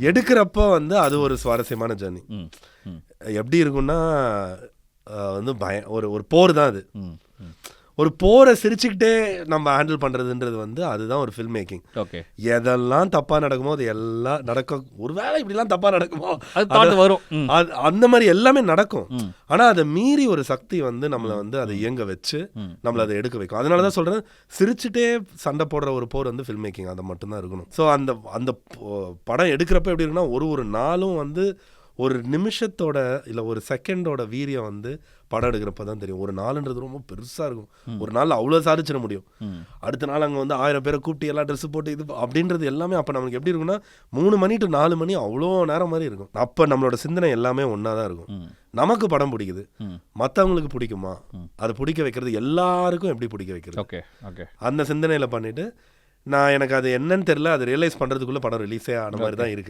எடுக்கிறப்ப வந்து அது ஒரு சுவாரஸ்யமான ஜேர்னி எப்படி இருக்கும்னா வந்து பய ஒரு ஒரு போர் தான் அது. ஒரு போரை சிரிச்சுக்கிட்டே நம்ம ஹேண்டில் பண்ணுறதுன்றது வந்து அதுதான் ஒரு ஃபில்ம் மேக்கிங் ஓகே எதெல்லாம் தப்பாக நடக்குமோ அது எல்லாம் நடக்க ஒருவேளை இப்படிலாம் தப்பாக நடக்குமோ அது வரும். அந்த மாதிரி எல்லாமே நடக்கும். ஆனால் அதை மீறி ஒரு சக்தி வந்து நம்மளை வந்து அதை இயங்க வச்சு. நம்மளை அதை எடுக்க வைக்கும். அதனால தான் சொல்கிறேன் சிரிச்சுட்டே சண்டை போடுற ஒரு போர் வந்து ஃபில்ம் மேக்கிங் அது மட்டும்தான் இருக்கணும். ஸோ அந்த அந்த படம் எடுக்கிறப்ப எப்படி இருக்குன்னா ஒரு ஒரு நாளும் வந்து ஒரு நிமிஷத்தோட இல்லை ஒரு செகண்டோட வீரியம் வந்து படம் எடுக்கிறப்ப தான் தெரியும். ஒரு நாளுன்றது ரொம்ப பெருசாக இருக்கும். ஒரு நாள் அவ்வளோ சாதிச்சிட முடியும். அடுத்த நாள் அங்கே வந்து ஆயிரம் பேரை கூப்பிட்டு எல்லாம் ட்ரெஸ் போட்டு இது அப்படின்றது எல்லாமே அப்போ நமக்கு எப்படி இருக்கும்னா மூணு மணி டு நாலு மணி அவ்வளோ நேரம் மாதிரி இருக்கும். அப்போ நம்மளோட சிந்தனை எல்லாமே ஒன்றா தான் இருக்கும் நமக்கு படம் பிடிக்குது. மற்றவங்களுக்கு பிடிக்குமா? அதை பிடிக்க வைக்கிறது எல்லாருக்கும் எப்படி பிடிக்க வைக்கிறது? Okay okay. அந்த சிந்தனையில் பண்ணிட்டு நான் எனக்கு அது என்னன்னு தெரியல அது ரியலைஸ் பண்ணுறதுக்குள்ளே படம் ரிலீஸே ஆன மாதிரி தான் இருக்குது